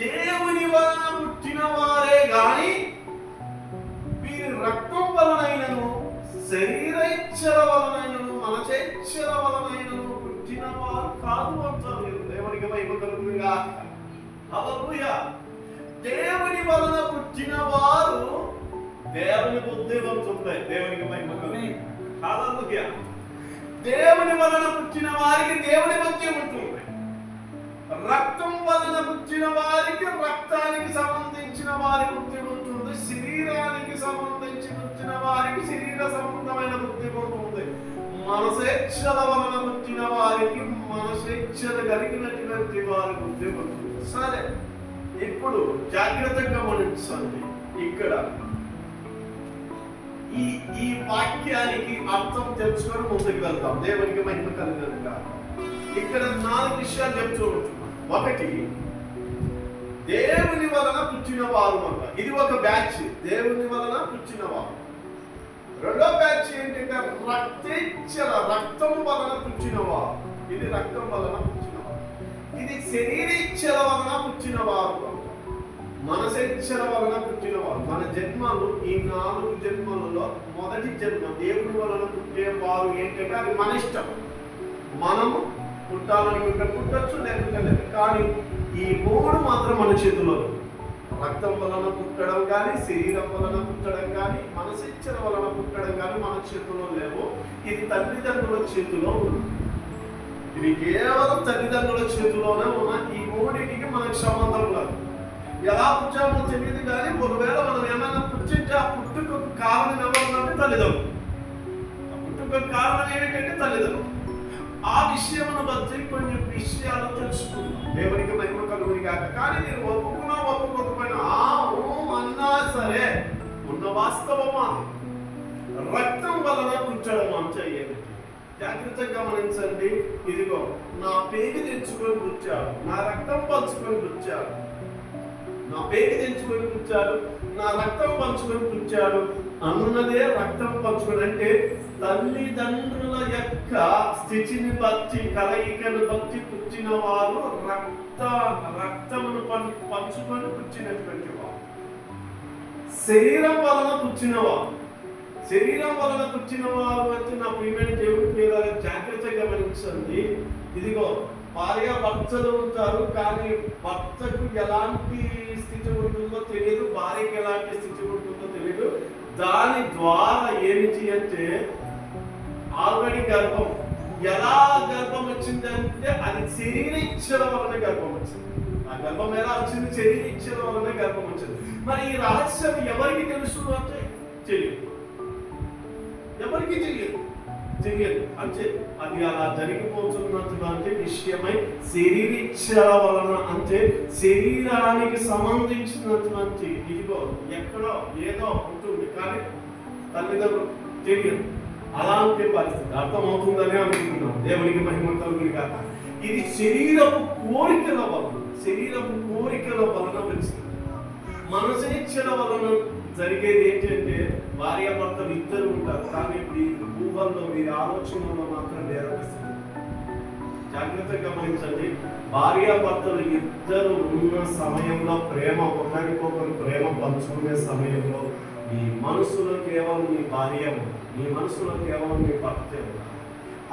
దేవుని వలన పుట్టిన వారే గాని వీరి రక్తం వలనైనను శరీరైచ్చల వలనైనను మనసేచ్చల వలనైనను పుట్టిన వారు కాదు అంటారు దేవునికి మహిమ కలుగునుగా. హల్లెలూయా. దేవుని వలన పుట్టిన వారు దేవుని బుద్ధివంతులే దేవునికి మహిమ హల్లెలూయా. దేవుని వలన పుట్టిన వారికి దేవుని బుద్ధి ఉంటుంది రక్తం వలన పుట్టిన వారికి రక్తానికి సంబంధించిన వారి బుద్ధి ఉంటుంది. శరీరానికి సంబంధించి పుట్టిన వారికి శరీర సంబంధమైన బుద్ధి ఉంటుంది మనసేచ్ఛల వలన పుట్టిన వారికి మనసేచ్ఛలు కలిగినటువంటి వారి బుద్ధి ఉంటుంది సరే ఇప్పుడు జాగ్రత్తగా గమనించండి. ఇక్కడ ఈ ఈ వాక్యానికి అర్థం తెలుసుకొని ముందుకు వెళ్తాం దేవునికి మహిమ కలిగినట్టుగా ఇక్కడ నాలుగు విషయాలు చెప్తూ ఒకటి దేవుని వలన పుచ్చిన వారు అంట ఇది ఒక బ్యాచ్. దేవుని వలన పుచ్చిన వారు. రెండో బ్యాచ్ ఏంటంటే రక్తేచ్చల రక్తం వలన పుచ్చిన వారు. ఇది రక్తం వలన పుట్టిన వారు. ఇది శరీరేచ్ఛల వలన పుచ్చిన వారు. అంట. మనసేచ్ఛల వలన పుట్టిన వారు. మన జన్మలు ఈ నాలుగు జన్మలలో మొదటి జన్మ దేవుని వలన పుట్టే వారు ఏంటంటే అది మన ఇష్టం. మనము పుట్టాలని ఉంటే పుట్టచ్చు లేకుంటే లేదు. కానీ ఈ మూడు మాత్రం మన చేతిలో రక్తం వలన పుట్టడం కానీ శరీరం వలన పుట్టడం కానీ మనసిచ్చల వలన పుట్టడం కానీ మన చేతిలో లేవు. ఇది తల్లిదండ్రుల చేతిలో ఉంది. ఇది కేవలం తల్లిదండ్రుల చేతిలోనే ఉన్న ఈ మూడింటికి మనకు సంబంధం లేదు. ఎలా పుట్టామో తెలియదు కానీ ఒకవేళ మనం ఏమైనా పుట్టింటే ఆ పుట్టుకు కారణం ఎవరు తల్లిదండ్రులు. ఆ పుట్టుకు కారణం ఏంటంటే తల్లిదండ్రులు. ఆ విషయమును బట్టి కొన్ని విషయాలు తెలుసుకుందాం. దేవునికి మహిమ కలుగుని కాక కానీ నేను ఒప్పుకున్నా ఒప్పుకోకపోయినా ఆ ఓ అన్నా సరే ఉన్న వాస్తవమా? రక్తం వలన పుట్టడం అంటే జాగ్రత్తగా గమనించండి. ఇదిగో నా పేరు తెచ్చుకొని కూర్చారు నా రక్తం పంచుకొని కూర్చారు నా పేరు తెంచుకొని పుచ్చాడు నా రక్తం పంచుకొని పుచ్చాడు. అన్నదే రక్తం పంచుకొని అంటే తల్లిదండ్రుల యొక్క స్థితిని బట్టి కలయికను బట్టి పుట్టిన వారు రక్త రక్తమును పంచు పంచుకొని పుట్టినటువంటి వారు. శరీరం వలన పుట్టిన వారు శరీరం వలన పుట్టిన వారు వచ్చి నా ప్రియమైన దేవుడి మీద జాగ్రత్తగా గమనించండి. ఇదిగో భార్య భర్తలు ఉంటారు కానీ భర్తకు ఎలాంటి స్థితి ఉంటుందో తెలియదు భార్యకి ఎలాంటి స్థితి ఉంటుందో తెలియదు. దాని ద్వారా ఏమిటి అంటే ఆల్రెడీ గర్భం. ఎలా గర్భం వచ్చిందంటే అది శరీర ఇచ్చల వలన గర్భం వచ్చింది. ఆ గర్భం ఎలా వచ్చింది? శరీర ఇచ్చల వలన గర్భం వచ్చింది. మరి ఈ రహస్యం ఎవరికి తెలుసు అంటే తెలియదు. ఎవరికి తెలియదు? తెలియదు అంటే అది అలా జరిగిపోతున్నటువంటి విషయమై శరీరిచ్చల వలన అంటే శరీరానికి సంబంధించినటువంటి ఇదిగో ఎక్కడో ఏదో ఉంటుంది కానీ తల్లిదండ్రులు తెలియదు. అలాంటి పరిస్థితి అర్థమవుతుందని అనుకుంటున్నాం దేవునికి మహిమ కాక ఇది శరీరపు కోరికల వలన శరీరపు కోరికల వలన వచ్చింది. మనసేచ్ఛల వలన జరిగేది ఏంటంటే భార్య భర్తలు ఇద్దరు ఉంటారు. కానీ మీ ఊహల్లో మీరు ఆలోచనలో మాత్రం వేరే జాగ్రత్తగా గమనించండి. భార్య భర్తలు ఇద్దరు ఉన్న సమయంలో ప్రేమ ఒకరికొకరు ప్రేమ పంచుకునే సమయంలో మీ మనసులో కేవలం నీ భార్య మీ మనసులో కేవలం నీ భర్త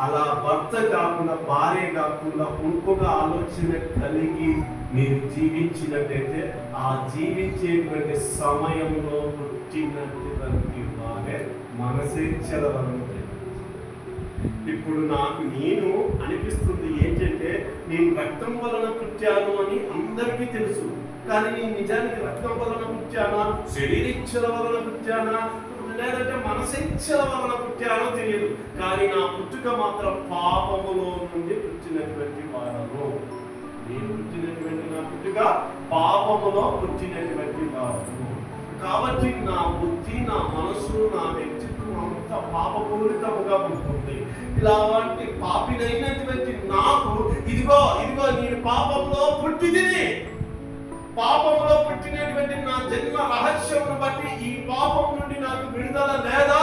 అలా భర్త కాకుండా భార్య కాకుండా ఇంకొక ఆలోచన కలిగి మీరు జీవించినట్టయితే ఆ జీవించేటువంటి సమయంలో పుట్టినటువంటి వారే మనసేచ్చల వలన ఇప్పుడు నాకు నేను అనిపిస్తుంది ఏంటంటే నేను రక్తం వలన పుట్టాను అని అందరికీ తెలుసు. కానీ నేను నిజానికి రక్తం వలన పుట్టానా? శరీరిచ్చల వలన పుట్టానా? లేదంటే మనసిచ్చల వలన పుట్టానో తెలియదు. కానీ నా పుట్టుక మాత్రం పాపములో నుండి పుట్టినటువంటి వారను నేను పుట్టినటువంటి నా పుట్టుక పాపములో పుట్టినటువంటి వారను కాబట్టి నా బుద్ధి నా మనసు నా వ్యక్తిత్వం అంత పాపపూరితముగా ఉంటుంది. ఇలాంటి పాపినైనటువంటి నాకు ఇదిగో ఇదిగో నేను పాపంలో పుట్టిదిని పాపంలో పుట్టినటువంటి నా జన్మ రహస్యమును బట్టి ఈ పాపం నుండి నాకు విడుదల లేదా?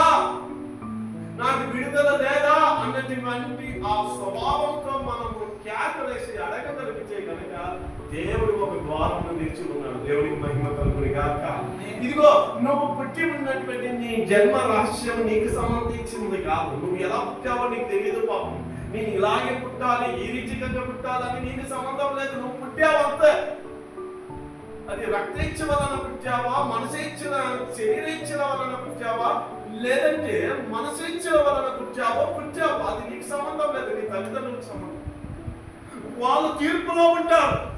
నాకు విడుదల లేదా? అన్నటువంటి ఆ స్వభావంతో మనము కేకలేసి దేవుడు ఒక ద్వారం తెచ్చి ఉన్నాడు. దేవుడికి మహిమ కలుగుని గాక. ఇదిగో నువ్వు పుట్టి ఉన్నటువంటి నీ జన్మ రహస్యం నీకు సంబంధించింది కాదు. నువ్వు ఎలా పుట్టావో నీకు తెలియదు పాపం. నేను ఇలాగే పుట్టాలి ఈ రీతికంగా పుట్టాలని నీకు సంబంధం లేదు. నువ్వు పుట్టావు అంతే. అది రక్తేచ్ఛ వలన పుట్టావా మనసేచ్ఛల శరీరేచ్ఛ వలన పుట్టావా లేదంటే మనసేచ్ఛ వలన పుట్టావా పుట్టావా? అది నీకు సంబంధం లేదు. నీ తల్లిదండ్రులకు సంబంధం వాళ్ళు తీర్పులో ఉంటారు.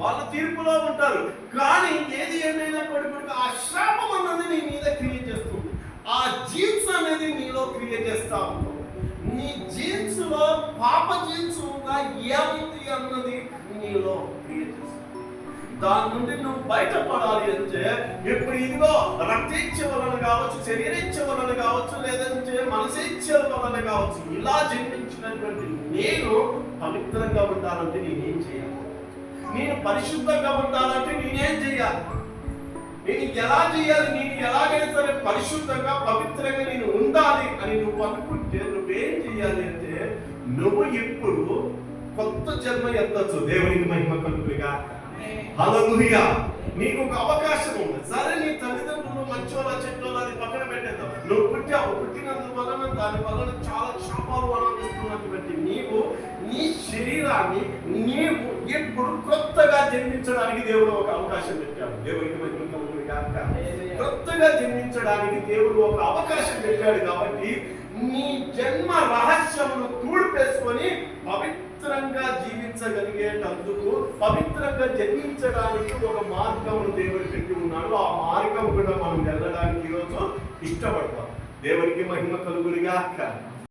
వాళ్ళ తీర్పులో ఉంటారు. కానీ ఏది ఏమైనప్పటికీ ఆ శాపం అన్నది నీ మీద క్రియేట్ చేస్తుంది. ఆ జీన్స్ అనేది నీలో క్రియేట్ చేస్తా ఉంటుంది నీ జీన్స్లో పాప జీన్స్ ఉందా ఏముంది అన్నది నీలో క్రియేట్ చేస్తుంది. దాని నుండి నువ్వు బయటపడాలి అంటే ఇప్పుడు ఇదిగో రక్తేచ్ఛ వలన కావచ్చు శరీరేచ్ఛ వలన కావచ్చు లేదంటే మనసేచ్ఛ వలన కావచ్చు ఇలా జన్మించినటువంటి నేను పవిత్రంగా ఉండాలంటే నేనేం చేయాలి? నేను పరిశుద్ధంగా ఉండాలంటే నేనేం చేయాలి? నేను ఎలా చేయాలి? నేను ఎలాగైనా సరే పరిశుద్ధంగా పవిత్రంగా నేను ఉండాలి అని నువ్వు అనుకుంటే నువ్వేం చేయాలి అంటే నువ్వు ఇప్పుడు కొత్త జన్మ ఎత్తచ్చు. దేవునికి మహిమ కలుపుగా హల్లెలూయా నీకు ఒక అవకాశం ఉంది. సరే నీ తల్లిదండ్రులు మంచి వాళ్ళ చెట్లో అది పక్కన పెట్టేద్దాం. నువ్వు పుట్టావు. పుట్టినందువలన దాని వలన చాలా శాపాలు బట్టి నీవు నీ శరీరాన్ని నీవు ఎప్పుడు కొత్తగా జన్మించడానికి దేవుడు ఒక అవకాశం పెట్టాడు. దేవుడికి మహిమ కలుగును గాక. కొత్తగా జన్మించడానికి దేవుడు ఒక అవకాశం పెట్టాడు కాబట్టి నీ జన్మ రహస్యమును తూడిపేసుకొని పవిత్రంగా జీవించగలిగేటందుకు పవిత్రంగా జన్మించడానికి ఒక మార్గమును దేవుడు పెట్టి ఉన్నాడు. ఆ మార్గం కూడా మనం వెళ్ళడానికి ఈరోజు ఇష్టపడతాం. దేవునికి మహిమ కలుగునిగా